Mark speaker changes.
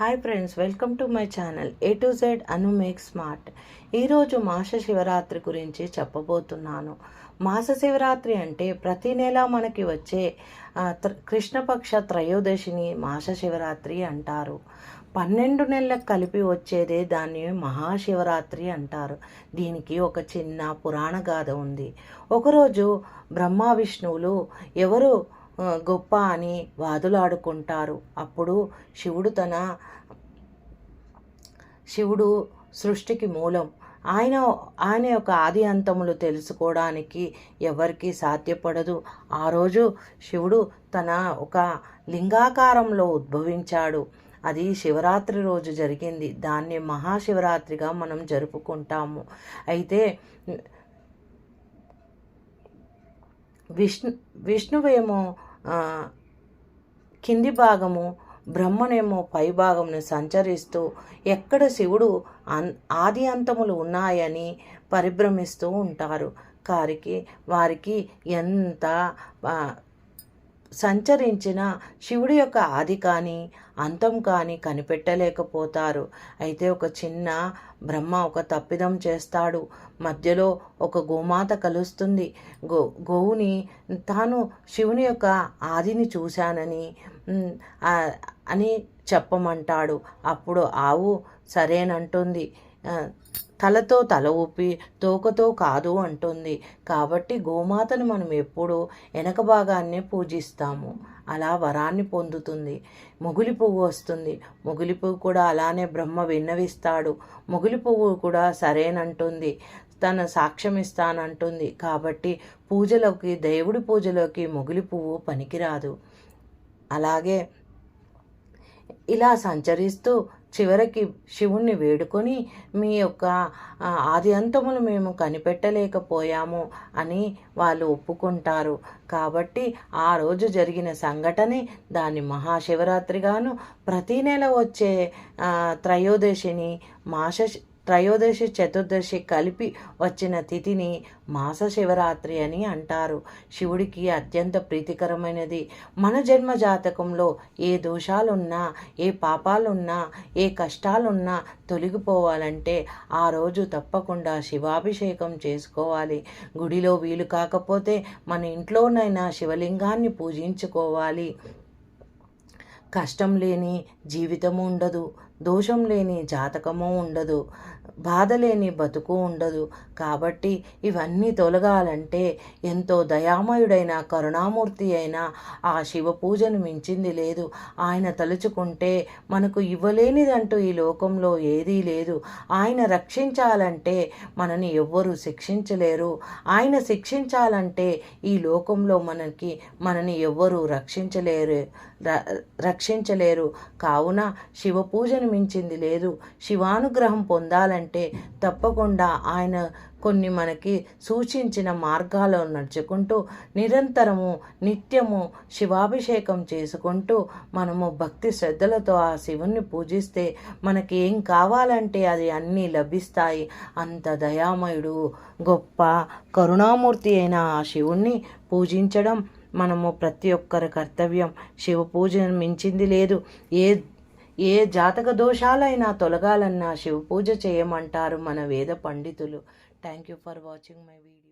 Speaker 1: Hi friends welcome to my channel A to Z Anu make smart ఈరోజు మాస శివరాత్రి గురించి చెప్పబోతున్నాను. మాస శివరాత్రి అంటే ప్రతి నెల మనకి వచ్చే త్ర- కృష్ణపక్ష త్రయోదశిని మాస శివరాత్రి అంటారు. పన్నెండు నెలలకు కలిపి వచ్చేదే దాన్ని మహాశివరాత్రి అంటారు. దీనికి ఒక చిన్న పురాణ గాథ ఉంది. ఒకరోజు బ్రహ్మ విష్ణువులు ఎవరు గొప్ప అని వాదులాడుకుంటారు. అప్పుడు శివుడు తన శివుడు సృష్టికి మూలం. ఆయన ఆయన యొక్క ఆది అంతములు తెలుసుకోవడానికి ఎవరికి సాధ్యపడదు. ఆ రోజు శివుడు తన ఒక లింగాకారంలో ఉద్భవించాడు. అది శివరాత్రి రోజు జరిగింది. దాన్ని మహాశివరాత్రిగా మనం జరుపుకుంటాము. అయితే విష్ణు విష్ణువేమో కింది భాగము బ్రహ్మనేమో పై భాగంను సంచరిస్తూ ఎక్కడ శివుడు అన్ ఆది అంతములు ఉన్నాయని పరిభ్రమిస్తూ ఉంటారు. కారికి వారికి ఎంత సంచరించిన శివుడి యొక్క ఆది కానీ అంతం కానీ కనిపెట్టలేకపోతారు. అయితే ఒక చిన్న బ్రహ్మ ఒక తప్పిదం చేస్తాడు. మధ్యలో ఒక గోమాత కలుస్తుంది. గో గోవుని తాను శివుని యొక్క ఆదిని చూశానని అని చెప్పమంటాడు. అప్పుడు ఆవు సరేనంటుంది. తలతో తల ఊపి తోకతో కాదు అంటుంది. కాబట్టి గోమాతను మనం ఎప్పుడూ వెనక భాగాన్నే పూజిస్తాము. అలా వరాన్ని పొందుతుంది. మొగులి పువ్వు వస్తుంది. మొగులి పువ్వు కూడా అలానే బ్రహ్మ విన్నవిస్తాడు. మొగులి పువ్వు కూడా సరేనంటుంది. తన సాక్ష్యం ఇస్తానంటుంది. కాబట్టి పూజలోకి దేవుడి పూజలోకి మొగులి పువ్వు పనికిరాదు. అలాగే ఇలా సంచరిస్తూ చివరికి శివుణ్ణి వేడుకొని మీ యొక్క ఆది అంతములు మేము కనిపెట్టలేకపోయాము అని వాళ్ళు ఒప్పుకుంటారు. కాబట్టి ఆ రోజు జరిగిన సంఘటనే దాన్ని మహాశివరాత్రిగాను ప్రతి నెల వచ్చే త్రయోదశిని మాస త్రయోదశి చతుర్దశి కలిపి వచ్చిన తిథిని మాస శివరాత్రి అని అంటారు. శివుడికి అత్యంత ప్రీతికరమైనది. మన జన్మ జాతకంలో ఏ దోషాలున్నా ఏ పాపాలున్నా ఏ కష్టాలున్నా తొలగిపోవాలంటే ఆ రోజు తప్పకుండా శివాభిషేకం చేసుకోవాలి. గుడిలో వీలు కాకపోతే మన ఇంట్లోనైనా శివలింగాన్ని పూజించుకోవాలి. కష్టం లేని జీవితము ఉండదు. దోషం లేని జాతకము ఉండదు బాధ లేని బతుకు ఉండదు. కాబట్టి ఇవన్నీ తొలగాలంటే ఎంతో దయామయుడైన కరుణామూర్తి అయిన ఆ శివ పూజను మించింది లేదు. ఆయన తలుచుకుంటే మనకు ఇవ్వలేనిదంటూ ఈ లోకంలో ఏదీ లేదు. ఆయన రక్షించాలంటే మనని ఎవ్వరూ శిక్షించలేరు. ఆయన శిక్షించాలంటే ఈ లోకంలో మనకి మనని ఎవ్వరూ రక్షించలేరు ర- రక్షించలేరు. కావున శివ పూజను మించింది లేదు. శివానుగ్రహం పొందాలంటే తప్పకుండా ఆయన కొన్ని మనకి సూచించిన మార్గాల్లో నడుచుకుంటూ నిరంతరము నిత్యము శివాభిషేకం చేసుకుంటూ మనము భక్తి శ్రద్ధలతో ఆ శివుణ్ణి పూజిస్తే మనకి ఏం కావాలంటే అది అన్నీ లభిస్తాయి. అంత దయామయుడు గొప్ప కరుణామూర్తి అయిన ఆ శివుణ్ణి పూజించడం మనము ప్రతి ఒక్కరి కర్తవ్యం. శివ పూజ మించింది లేదు. ఏ ఏ జాతక దోషాలైనా తొలగాలన్నా శివ పూజ చేయమంటారు మన వేద పండితులు. Thank you for watching my video